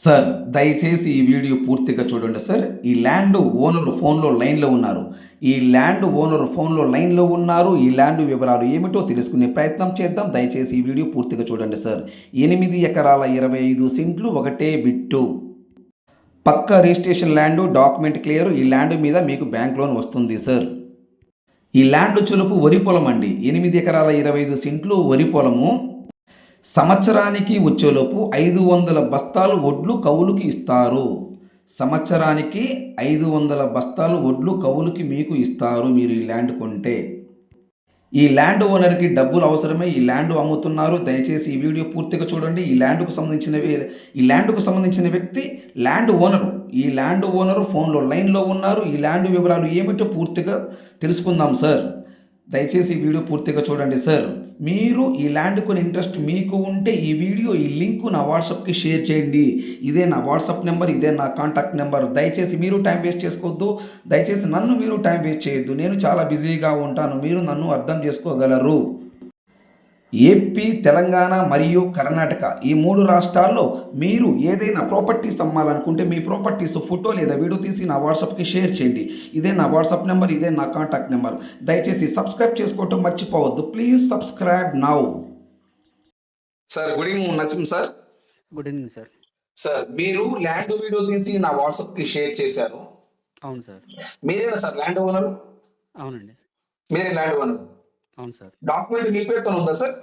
Sir దయచేసి ఈ video పూర్తిగా చూడండి సార్. ఈ ల్యాండ్ ఓనర్ ఫోన్లో లైన్లో ఉన్నారు. ఈ ల్యాండ్ ఓనర్ ఫోన్లో లైన్లో ఉన్నారు. ఈ ల్యాండ్ వివరాలు ఏమిటో తెలుసుకునే ప్రయత్నం చేద్దాం. దయచేసి ఈ వీడియో పూర్తిగా చూడండి సార్. ఎనిమిది ఎకరాల ఇరవై ఐదు సెంట్లు ఒకటే బిట్టు. పక్క రిజిస్ట్రేషన్ ల్యాండ్ డాక్యుమెంట్ క్లియర్. ఈ ల్యాండ్ మీద మీకు బ్యాంక్ లోన్ వస్తుంది సార్. ఈ ల్యాండ్ చులుపు వరి పొలం అండి ఎనిమిది ఎకరాల ఇరవై ఐదు సెంట్లు వరి పొలము. సంవత్సరానికి వచ్చేలోపు ఐదు వందల బస్తాలు వడ్లు కవులుకి ఇస్తారు. సంవత్సరానికి ఐదు వందల బస్తాలు వడ్లు కవులుకి మీకు ఇస్తారు మీరు ఈ ల్యాండ్ కొంటే. ఈ ల్యాండ్ ఓనర్కి డబ్బులు అవసరమే ఈ ల్యాండ్ అమ్ముతున్నారు. దయచేసి ఈ వీడియో పూర్తిగా చూడండి. ఈ ల్యాండ్కు సంబంధించినవి ఈ ల్యాండ్కు సంబంధించిన వ్యక్తి ల్యాండ్ ఓనరు ఈ ల్యాండ్ ఓనరు ఫోన్లో లైన్లో ఉన్నారు. ఈ ల్యాండ్ వివరాలు ఏమిటో పూర్తిగా తెలుసుకుందాం సార్. దయచేసి ఈ వీడియో పూర్తిగా చూడండి సార్. మీరు ఈ ల్యాండ్ కొని ఇంట్రెస్ట్ మీకు ఉంటే ఈ వీడియో ఈ లింక్ నా వాట్సాప్కి షేర్ చేయండి. ఇదే నా వాట్సాప్ నెంబర్ ఇదే నా కాంటాక్ట్ నెంబర్ దయచేసి మీరు టైం వేస్ట్ చేసుకోవద్దు. దయచేసి నన్ను మీరు టైం వేస్ట్ చేయొద్దు. నేను చాలా బిజీగా ఉంటాను. మీరు నన్ను అర్థం చేసుకోగలరు. ఏపీ తెలంగాణ మరియు కర్ణాటక ఈ మూడు రాష్ట్రాల్లో మీరు ఏదైనా ప్రాపర్టీస్ అమ్మాలనుకుంటే మీ ప్రాపర్టీస్ ఫోటో లేదా వీడియో తీసి నా వాట్సాప్కి షేర్ చేయండి. ఇదే నా వాట్సాప్ నెంబర్ ఇదే నా కాంటాక్ట్ నెంబర్. దయచేసి సబ్స్క్రైబ్ చేసుకోవటం మర్చిపోవద్దు. Please subscribe now. Sir good evening Naseem sir. Good evening sir. Sir మీరు ల్యాండ్ వీడియో తీసి నా వాట్సాప్కి షేర్ చేశారు. అవును సార్. మీరేనా సార్ ల్యాండ్ ఓనర్? అవునండి. మీరే ల్యాండ్ ఓనర్? అవును సార్. డాక్యుమెంట్ మీ పేరుతో ఉందా సార్?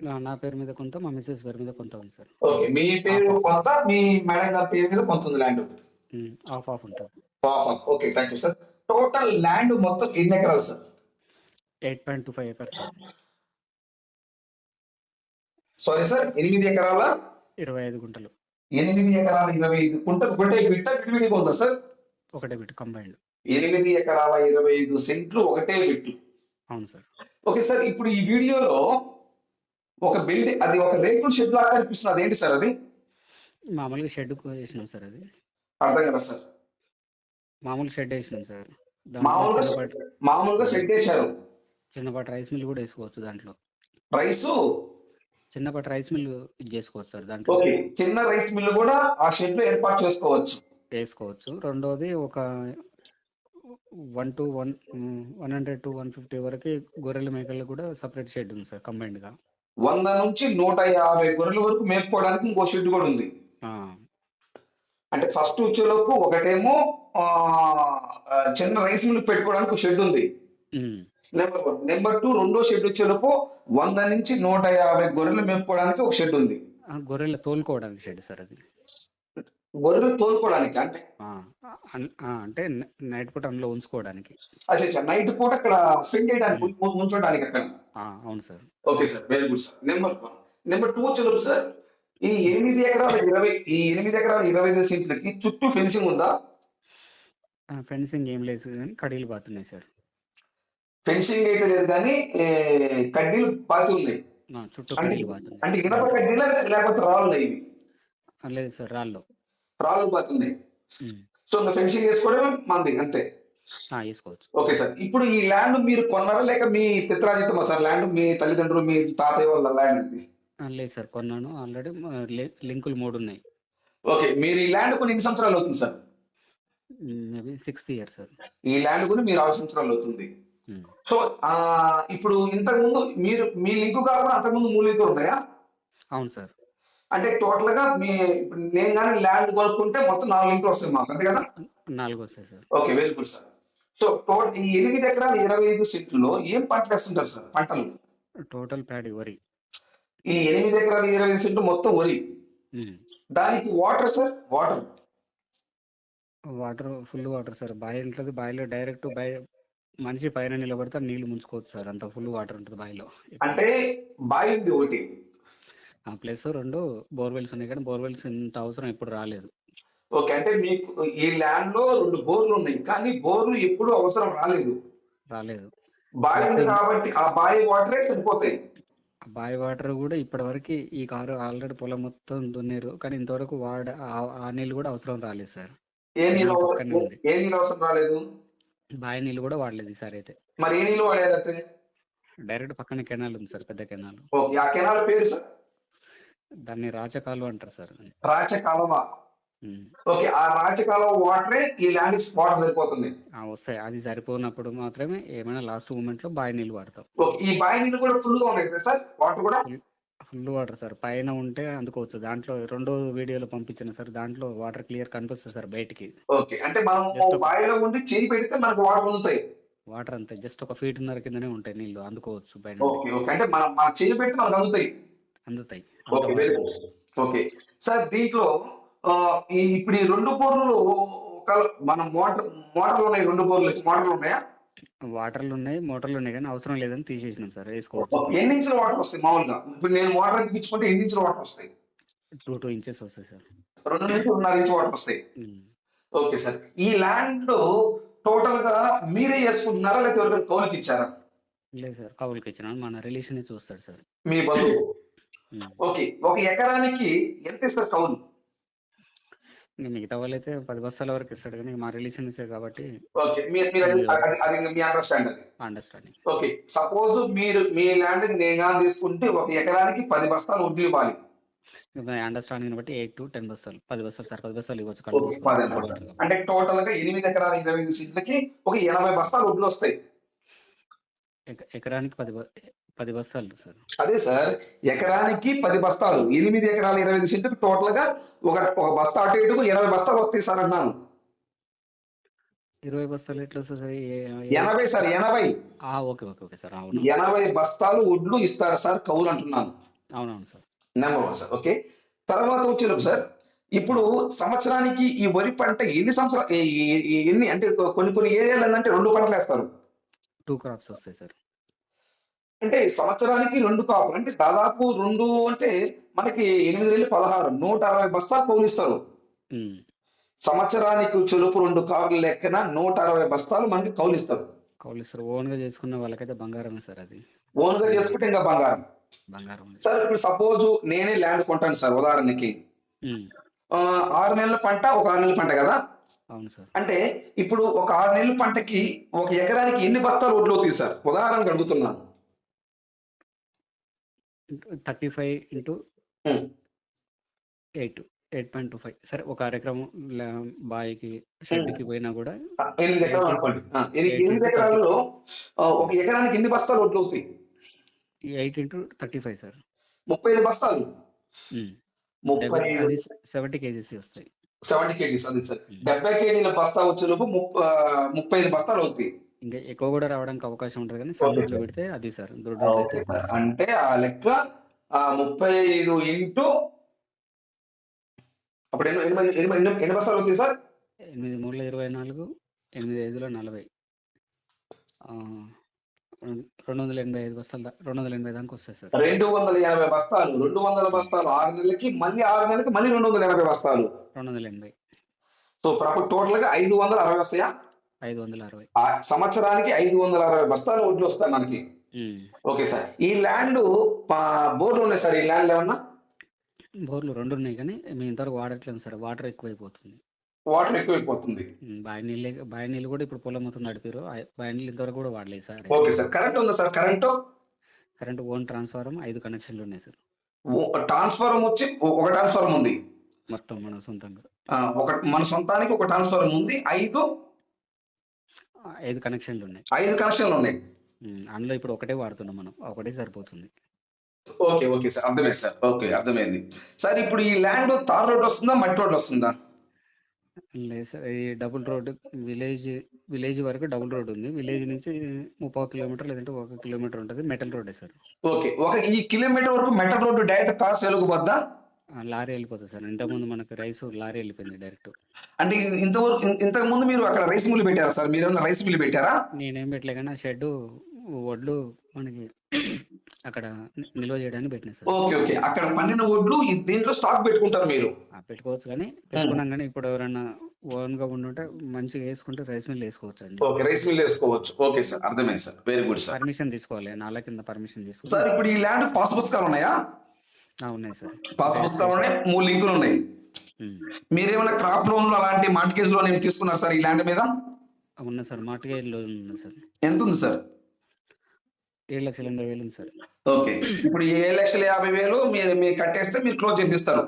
నా- పేరు మీద కొంత మా మిస్సెస్ పేరు మీద కొంత ఉంది సార్. ఓకే మీ పేరు కొంత మీ మేడం గారి పేరు మీద కొంత ఉంది ల్యాండ్. ఉమ్, ఆఫ్ ఆఫ్ ఉంటుంది. Okay thank you sir total land మొత్తం ఎన్ని ఎకరాలు sir eight point two five acres. Sorry sir ఎనిమిది ఎకరాల? ఇరవై ఐదు గుంటలు. ఎనిమిది ఎకరాల ఇరవై ఐదు కుంటలు ఒకటే బిట్ట విడివిడిగా ఉందా సార్ ఒకటే బిట్ కంబైన్డ్ ఎనిమిది ఎకరాల ఇరవై ఐదు సెంట్లు ఒకటే బిట్టు. అవును సార్. ఓకే సార్ ఇప్పుడు ఈ వీడియోలో ఒక బిల్డింగ్ అది ఒక రేకుల షెడ్ లాగా కనిపిస్తుంది. అదేంటి సార్ అది? మామూలుగా షెడ్ వేసినాం సార్ అది. అర్థం కదా సార్? మామూలు షెడ్ వేసినాం సార్. మామూలుగా మామూలుగా షెడ్ వేశారు. చిన్నపాటి రైస్ మిల్ కూడా వేసుకోవచ్చు దాంట్లో. ప్రైస్ చిన్నపాటి రైస్ మిల్ చేసుకోవచ్చు సార్ దాంట్లో. ఓకే చిన్న రైస్ మిల్ కూడా ఆ షెడ్లో ఏర్పాటు చేసుకోవచ్చు. వేసుకోవచ్చు. రెండోది ఒక one two one one hundred two one fifty వరకు గొర్రెల మేకలు కూడా సపరేట్ షెడ్ ఉంది సార్ కంబైన్డ్గా వంద నుంచి నూట యాభై గొర్రెల వరకు మేపుకోవడానికి ఇంకో షెడ్ కూడా ఉంది. అంటే ఫస్ట్ వచ్చేలోపు ఒకటేమో చిన్న రైస్ మిల్ పెట్టుకోవడానికి ఒక షెడ్ ఉంది. Number one. నెంబర్ టూ రెండో షెడ్ వచ్చేలోపు వంద నుంచి నూట యాభై గొర్రెలు మేపుకోవడానికి ఒక షెడ్ ఉంది. గొర్రెలు తోలుకోవడానికి షెడ్ సార్ అది. గొర్రెలు తోలుకోవడానికి అంటే అంటే నైట్ పూట అందులో ఉంచుకోవడానికి. అచ్చా నైట్ పూట అక్కడ స్పెండ్ చేయడానికి ఉంచడానికి అక్కడ. అవును sir. Okay sir very good sir. Number one. Number two వచ్చేలోపు సార్ ఈ ఎనిమిది ఎకరాల ఇరవై ఈ ఎనిమిది ఎకరాల ఇరవై ఐదు సెంట్లకి చుట్టూ ఫెన్సింగ్ ఉందా? ఫెన్సింగ్ ఏం లేదు కానీ కడీలు బాతున్నాయి సార్. ఫెన్సింగ్ అయితే లేదు కానీ కడ్డీలు ఆ, చుట్టూ బాతున్నాయి అంటే ఇనప కడ్డీలా లేకపోతే రాళ్ళు ఇవి? లేదు సార్ రాళ్ళు. రాళ్ళు పాతి ఉన్నాయి ఉమ్, సో ఇంకా ఫెన్సింగ్ వేసుకోవడమే మంది అంతే. Okay sir. ఇప్పుడు ఈ ల్యాండ్ మీరు కొన్నారా? లేక మీ పిత్రాజితమా సార్? ల్యాండ్ మీ తల్లిదండ్రులు మీ తాతయ్య వాళ్ళ ల్యాండ్ ఇది? లేదు సార్ కొన్నాను. ఆల్రెడీ లింకులు మూడు ఉన్నాయి. ఓకే. మీరు ఈ ల్యాండ్ కొని ఎన్ని సంవత్సరాలు అవుతుంది sir? Maybe sixth year sir. ఈ ల్యాండ్ కొని మీరు ఆరు సంవత్సరాలు అవుతుంది. సో ఇప్పుడు ఇంతకు ముందు మీరు మీ లింకు కాకుండా అంతకుముందు మూడు లింకులు ఉన్నాయా? అవును సార్. అంటే టోటల్గా మీ ఇప్పుడు నేను కానీ ల్యాండ్ కొనుక్కుంటే మొత్తం నాలుగు లింకులు వస్తాయి మాకు అంతే కదా? నాలుగు వస్తాయి sir. Okay very good sir. So total ఈ ఎనిమిది ఎకరాల ఇరవై ఐదు సెంట్లో ఏం పంటలు వేస్తుంటారు సార్ పంటలు? టోటల్ ప్యాడ్ వరి. ఈ ఎనిమిది ఎకరాల ఇరవై ఐదు సెంట్లు మొత్తం వరి. దానికి water sir water. Water full water sir. బావి ఉంటుంది బావిలో డైరెక్ట్ బావి మనిషి పైన నిలబడితే నీళ్ళు ముంచుకోవచ్చు సార్. అంత ఫుల్ వాటర్ ఉంటుంది బావిలో అంటే బావి ఉంది ఒకటి. ఆ ప్లస్ రెండు బోర్వెల్స్ ఉన్నాయి కానీ బోర్వెల్స్ ఇంత అవసరం ఎప్పుడు రాలేదు. ఓకే అంటే మీకు ఈ ల్యాండ్లో రెండు బోర్లు ఉన్నాయి కానీ బోర్లు ఎప్పుడు అవసరం రాలేదు. రాలేదు. బావి ఉంది కాబట్టి ఆ బావి వాటరే సరిపోతాయి. బావి వాటర్ కూడా ఇప్పటి వరకు ఈ కారు ఆల్రెడీ పొలం మొత్తం దున్నారు కానీ ఇంతవరకు వాడ ఆ- నీళ్ళు కూడా అవసరం రాలేదు సార్. ఏ నీళ్ళు అవసరం పక్కనే ఉంది. ఏ నీళ్ళు అవసరం రాలేదు? బావి నీళ్ళు కూడా వాడలేదు ఈసారి అయితే. మరి ఏ నీళ్ళు వాడేదైతే డైరెక్ట్ పక్కన కెనాల్ ఉంది సార్ పెద్ద కెనాల్. ఓకే ఆ కెనాల్ పేరు సార్? దాన్ని రాచకాలు అంటారు సార్. రాచ కాలువ ఉమ్. ఓకే ఆ రాచ కాలువ వాటరే ఈ ల్యాండ్ వాటర్ సరిపోతుంది. ఆ వస్తాయి. అది సరిపోనప్పుడు మాత్రమే ఏమైనా లాస్ట్ మూమెంట్లో బావి నీళ్ళు వాడతాం. ఓకే ఈ బావి నీళ్ళు కూడా ఫుల్గా ఉన్నాయి సార్? వాటర్ కూడా? Full water sir. పైన ఉంటే అందుకోవచ్చు. దాంట్లో రెండో వీడియోలో పంపించిన సార్. దాంట్లో వాటర్ క్లియర్ కనిపిస్తుంది సార్ బయటికి. ఓకే అంటే మనం బావిలో ఉండి చేయి పెడితే మనకు వాటర్ అందుతాయి. వాటర్ అంతే. జస్ట్ ఒక ఫీట్ నర కిందనే ఉంటాయి నీళ్ళు అందుకోవచ్చు పైన ఓకే ఓకే. అంటే మనం మన చేయి పెడితే మనకు అందుతాయి. అందుతాయి. Okay very water. Good okay. Sir దీంట్లో ఇప్పుడు ఈ రెండు బోర్లు ఒక మన మోటార్ మోటార్లు ఉన్నాయి రెండు బోర్లు. మోటార్లు ఉన్నాయా? వాటర్లు ఉన్నాయి మోటార్లు ఉన్నాయి కానీ అవసరం లేదని తీసేసినాం సార్ వేసుకోవచ్చు. ఎన్ని ఇంచుల వాటర్ వస్తాయి మామూలుగా? ఇప్పుడు నేను మోటార్ ఎక్కించుకుంటే ఎన్ని ఇంచుల వాటర్ వస్తాయి? టూ టూ ఇంచెస్ వస్తాయి సార్. రెండు నుంచి రెండున్నర ఇంచు వాటర్ వస్తాయి. Okay sir. ఈ ల్యాండ్లో టోటల్గా మీరే చేసుకుంటున్నారా లేకపోతే ఎవరికైనా కౌలుకి ఇచ్చారా లేదు సార్ కౌలుకి ఇచ్చిన మన రిలేషన్ చూస్తాడు సార్. మీ బంధువు. ఓకే ఒక ఎకరానికి ఎంత ఇస్తారు కౌలు? ఇంకా మిగతా వాళ్ళైతే పది బస్తాల వరకు ఇస్తాడు కానీ మా రిలేషన్స్ కాబట్టి ఓకే మీరు మీరు అది మీ అండర్స్టాండ్ అది. అండర్స్టాండింగ్ ఓకే సపోజ్ మీరు మీ ల్యాండ్ నేను తీసుకుంటే ఒక ఎకరానికి పది బస్తాలు వడ్లు ఇవ్వాలి. అండర్స్టాండింగ్ బట్టి ఎయిట్ టు టెన్ బస్తాలు పది బస్తాలు సార్ పది బస్తాలు ఇవ్వచ్చు. అంటే టోటల్గా ఎనిమిది ఎకరాల ఇరవై ఐదు సెంట్లకి ఒక ఎనభై బస్తాలు వడ్లు వస్తాయి. ఎకరానికి పది పది బస్తాలు సార్. అదే సార్ ఎకరానికి పది బస్తాలు. ఎనిమిది ఎకరాల ఇరవై ఐదు సెంట్లకు టోటల్గా ఒక ఒక బస్తా అటు ఇటుకు ఇరవై బస్తాలు వస్తాయి సార్ అన్నాను. ఇరవై బస్తాలు ఎట్లా సార్? ఎనభై సార్ ఎనభై. ఓకే ఓకే ఓకే సార్ అవును. ఎనభై బస్తాలు వడ్లు ఇస్తారు సార్ కౌలు అంటున్నాను. అవునవును sir. Number one sir okay. తర్వాత వచ్చేలోపు సార్ ఇప్పుడు సంవత్సరానికి ఈ వరి పంట ఎన్ని సంవత్సరాలు ఎన్ని అంటే కొన్ని కొన్ని ఏరియాలు ఏంటంటే రెండు పంటలు వేస్తారు. టూ క్రాప్స్ వస్తాయి సార్. అంటే సంవత్సరానికి రెండు కాపులు. అంటే దాదాపు రెండు అంటే మనకి ఎనిమిది వేలు పదహారు. నూట అరవై బస్తాలు కౌలిస్తారు. సంవత్సరానికి చెరుపు రెండు కార్లు లెక్కన నూట అరవై బస్తాలు మనకి కౌలిస్తారు. కౌలు సార్ ఓన్గా చేసుకున్న వాళ్ళకైతే బంగారమే సార్ అది. ఓన్గా చేసుకుంటే ఇంకా బంగారం. బంగారం. సార్ ఇప్పుడు సపోజ్ నేనే ల్యాండ్ కొంటాను సార్ ఉదాహరణకి. ఆరు నెలల పంట ఒక ఆరు నెలల పంట కదా? అవును సార్. అంటే ఇప్పుడు ఒక ఆరు నెలల పంటకి ఒక ఎకరానికి ఎన్ని బస్తాలు ఒడ్లు అవుతాయి సార్? ఉదాహరణకు అడుగుతున్నాను thirty five into. Eight eight point two five సరే ఒక అరెకరం బాయికి షెడ్కి పోయినా కూడా ఎనిమిది ఎకరాలు అనుకోండి. ఎనిమిది ఎకరాలలో ఒక ఎకరానికి ఎన్ని బస్తాలు ఒడ్లు అవుతాయి? Eight into thirty five sir. ముప్పై ఐదు బస్తాలు? ముప్పై అది సెవెంటీ కేజీస్ వస్తాయి. సెవెంటీ కేజీస్ అది సార్. డెబ్బై కేజీల బస్తా వచ్చేలోపు ముప్పై ఐదు బస్తాలు అవుతాయి. ఇంకా ఎక్కువ కూడా రావడానికి అవకాశం ఉంటుంది కానీ సన్నట్లో పెడితే అది సార్. అంటే ఆ లెక్క ఆ ముప్పై ఐదు ఇంటూ అప్పుడు ఎన్ని బస్తాలు అవుతాయి సార్? ఎనిమిది మూడుల ఇరవై నాలుగు ఎనిమిది ఐదుల నలభై. ఆ, రెండు వందల ఎనభై ఐదు బస్తాలు రెండు వందల ఎనభై దాకా వస్తాయి సార్. రెండు వందల ఎనభై బస్తాలు రెండు వందల బస్తాలు ఆరు నెలలకి మళ్ళీ ఆరు నెలలకి మళ్ళీ రెండు వందల ఎనభై బస్తాలు. రెండు వందల ఎనభై. సో అప్పుడు టోటల్గా ఐదు వందల అరవై వస్తాయా? ఐదు వందల అరవై. సంవత్సరానికి ఐదు వందల అరవై బస్తాలు వడ్లు వస్తాయి మనకి. Okay sir. ఈ ల్యాండ్ బోర్లు ఉన్నాయి సార్ ఈ ల్యాండ్ ఏమన్నా? బోర్లు రెండు ఉన్నాయి కానీ మేము ఇంతవరకు వాడట్లేదు సార్ వాటర్ ఎక్కువైపోతుంది. వాటర్ ఎక్కువైపోతుంది. బావి నీళ్ళే బావి నీళ్ళు కూడా ఇప్పుడు పొలం మొత్తం నడిపారు. బావి నీళ్ళు ఇంతవరకు కూడా వాడలేదు సార్. Okay sir. కరెంట్ ఉందా sir? Current? Current own transformer ఐదు కనెక్షన్లు ఉన్నాయి సార్. ట్రాన్స్ఫార్మర్ వచ్చి ఒక ట్రాన్స్ఫార్మర్ ఉంది. మొత్తం మన సొంతంగా. ఒక మన సొంతానికి ఒక ట్రాన్స్ఫార్మర్ ఉంది. ఐదు ఐదు కనెక్షన్లు ఉన్నాయి. ఐదు కనెక్షన్లు ఉన్నాయి. అందులో ఇప్పుడు ఒకటే వాడుతున్నాం మనం. ఒకటే సరిపోతుంది. Okay okay sir. అర్థమైంది సార్. ఓకే అర్థమైంది. సార్ ఇప్పుడు ఈ ల్యాండ్ తార్ రోడ్ వస్తుందా మట్టి రోడ్ వస్తుందా? లేదు సార్ ఈ డబుల్ రోడ్ విలేజ్ విలేజ్ వరకు డబుల్ రోడ్ ఉంది. విలేజ్ నుంచి ముప్పై కిలోమీటర్ లేదంటే ఒక కిలోమీటర్ ఉంటుంది. Metal road sir. ఓకే ఒక ఈ కిలోమీటర్ వరకు మెటల్ రోడ్డు డైరెక్ట్ తార్ సెలుగు వద్దా ఆ, లారీ వెళ్ళిపోతుంది సార్. ఇంతకుముందు మనకు రైస్ లారీ వెళ్ళిపోయింది డైరెక్ట్. అంటే ఇంతవరకు ఇంతకు ముందు మీరు అక్కడ రైస్ మిల్ పెట్టారా సార్? మీరు ఏమన్నా రైస్ మిల్ పెట్టారా? నేనేం పెట్టలే కానీ ఆ షెడ్ వడ్లు మనకి అక్కడ నిల్వ చేయడానికి పెట్టినా సార్. Okay okay. అక్కడ పన్నెండు ఒడ్లు ఈ దీంట్లో స్టాక్ పెట్టుకుంటారు మీరు. పెట్టుకోవచ్చు కానీ పెట్టుకున్నాం కానీ ఇప్పుడు ఎవరైనా ఓన్గా ఉండుంటే మంచిగా వేసుకుంటే రైస్ మిల్ వేసుకోవచ్చు అండి. ఓకే రైస్ మిల్ వేసుకోవచ్చు. ఓకే సార్ అర్థమైంది sir. Very good sir. Permission తీసుకోవాలి నాల కింద పర్మిషన్ సార్ తీసుకోవాలి ఇప్పుడు ఈ ల్యాండ్ పాస్ పుస్తకాలు ఉన్నాయా? సార్ పాస్ పుస్తకాలు ఉన్నాయి మూడు లింకులు ఉన్నాయి. ఉమ్. మీరేమైనా క్రాప్ లోన్లు అలాంటి మార్టిగేజ్ లోన్ ఏమి తీసుకున్నారు సార్ ఈ ల్యాండ్ మీద? ఉన్నాయి సార్ మార్టిగేజ్ లోన్ ఉంది సార్. ఎంత ఉంది సార్? ఏడు లక్షల ఎనభై వేలు ఉంది సార్. ఓకే ఇప్పుడు ఏడు లక్షల యాభై వేలు మీరు మీరు కట్టేస్తే మీరు క్లోజ్ చేసి ఇస్తారు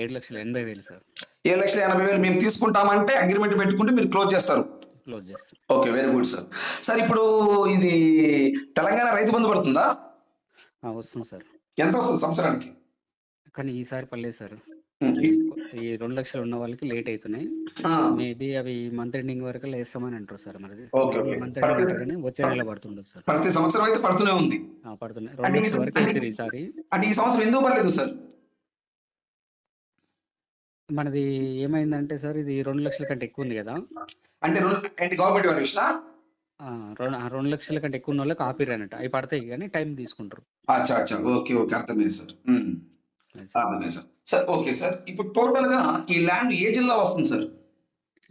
ఏడు లక్షల ఎనభై వేలు సార్. ఏడు లక్షల ఎనభై వేలు మేము తీసుకుంటామంటే అగ్రిమెంట్ పెట్టుకుంటే మీరు క్లోజ్ చేస్తారు. క్లోజ్ చేస్తాం okay very good sir. Sir ఇప్పుడు ఇది తెలంగాణ రైతు బంధు పడుతుందా? వస్తుంది సార్. ఎంత వస్తుంది సంవత్సరానికి? కానీ ఈసారి పర్లేదు సార్. ఈ రెండు లక్షలు ఉన్న వాళ్ళకి లేట్ అవుతున్నాయి మేబీ అవి మంత్ ఎండింగ్ వరకు వేస్తామని అంటారు సార్ మరి. మంత్ ఎండింగ్ వచ్చే నెల పడుతుండదు సార్. ప్రతి సంవత్సరం అయితే పడుతూనే ఉంది. పడుతున్నాయి. రెండు లక్షల వరకు వేసారు ఈసారి. అంటే ఈ సంవత్సరం ఎందుకు పర్లేదు సార్? మనది ఏమైందంటే సార్ ఇది రెండు లక్షల కంటే ఎక్కువ ఉంది కదా. అంటే గవర్నమెంట్ వారి రెండు రెండు లక్షల కంటే ఎక్కువ ఉన్న వాళ్ళకి ఆపిర్రు అన్నట్టు. అవి పడతాయి కానీ టైం తీసుకుంటారు. Okay okay. అర్థమైంది sir. Sir sir okay sir. ఇప్పుడు టోటల్గా ఈ ల్యాండ్ ఏ జిల్లా వస్తుంది సార్?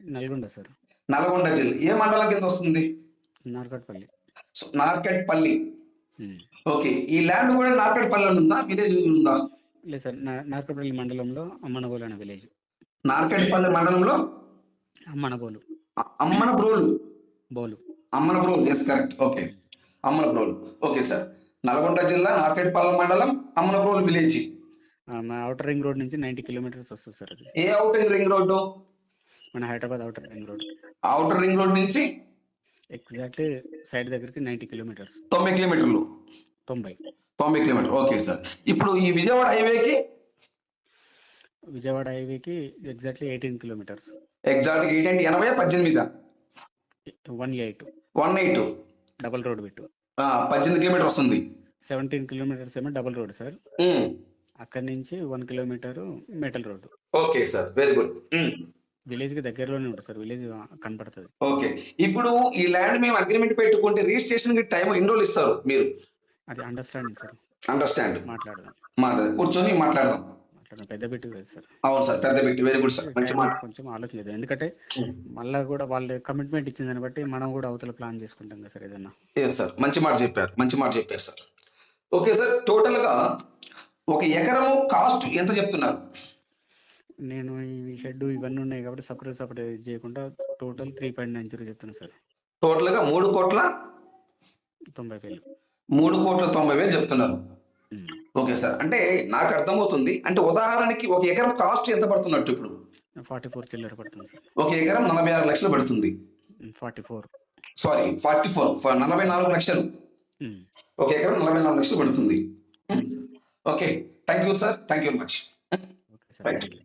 నల్గొండ సార్. నల్గొండ జిల్లా. ఏ మండలం కింద వస్తుంది? Narketpally. So Narketpally. Um. Okay. ఈ ల్యాండ్ కూడా నార్కెట్పల్లి ఉందా? విలేజ్ ఉందా? లేదు సార్ నార్కట్పల్లి మండలంలో అమ్మనగోలు అనే విలేజ్. నార్కెట్పల్లి మండలంలో? అమ్మనగోలు. అ- అమ్మన బ్రోలు బోలు. Ammanabrolu yes correct okay. Ammanabrolu okay sir. Nalgonda జిల్లా నార్కెట్పల్లి మండలం Ammanabrolu village. Outer ring road నుంచి నైంటీ కిలోమీటర్స్ వస్తుంది సార్ అది. ఏ అవుటర్ రింగ్ రోడ్డు మన Hyderabad outer ring road outer ring road నుంచి? ఎగ్జాక్ట్లీ సైడ్ దగ్గరికి నైంటీ కిలోమీటర్స్ తొంభై కిలోమీటర్లు. తొంభై. తొంభై కిలోమీటర్. ఓకే సార్ ఇప్పుడు ఈ విజయవాడ హైవేకి విజయవాడ హైవేకి exactly eighteen kilometres exact eight ఎనభై పద్దెనిమిది? One eight one eight double road పెట్టు పద్దెనిమిది కిలోమీటర్ వస్తుంది. సెవెంటీన్ కిలోమీటర్స్ ఏమో డబల్ రోడ్ సార్ అక్కడి నుంచి one kilometre metal road okay sir very good. విలేజ్కి దగ్గరలోనే ఉంటుంది సార్ విలేజ్ కనపడుతుంది. ఓకే ఇప్పుడు ఈ ల్యాండ్ మేము అగ్రిమెంట్ పెట్టుకుంటే రిజిస్ట్రేషన్కి టైం ఎన్ని రోజులు ఇస్తారు మీరు? అది అండర్స్టాండింగ్ సార్. అండర్స్టాండ్ మాట్లాడదాం. మాట్లాడ కూర్చొని మాట్లాడదాం. మాట్లాడదాం పెద్ద కదా సార్. అవును సార్ పెద్ద పెట్టి వెరీ గుడ్ సార్ మంచి కొంచెం ఆలోచన లేదు ఎందుకంటే మళ్ళా కూడా వాళ్ళు కమిట్మెంట్ ఇచ్చిన దాన్ని బట్టి మనం కూడా అవతల ప్లాన్ చేసుకుంటాం కదా సార్ ఏదన్నా. ఎస్ సార్ మంచి మాట చెప్పారు మంచి మాట చెప్పారు సార్. ఓకే సార్ టోటల్గా ఒక ఎకరము కాస్ట్ ఎంత చెప్తున్నారు? నేను ఈ షెడ్ ఇవన్నీ ఉన్నాయి కాబట్టి సపరేట్ సపరేట్ చేయకుండా total three point nine zero చెప్తున్నాను సార్. టోటల్గా మూడు కోట్ల తొంభై వేలు. మూడు కోట్ల తొంభై వేలు చెప్తున్నారు. Okay sir. అంటే నాకు అర్థమవుతుంది. అంటే ఉదాహరణకి ఒక ఎకరం కాస్ట్ ఎంత పడుతున్నట్టు ఇప్పుడు? ఫార్టీ ఫోర్ చిల్లర పడుతుంది సార్. ఒక ఎకరం నలభై ఆరు లక్షలు పడుతుంది. Forty four. Sorry forty four. నలభై నాలుగు లక్షలు. ఒక ఎకరం నలభై నాలుగు లక్షలు పడుతుంది. Okay thank you sir thank you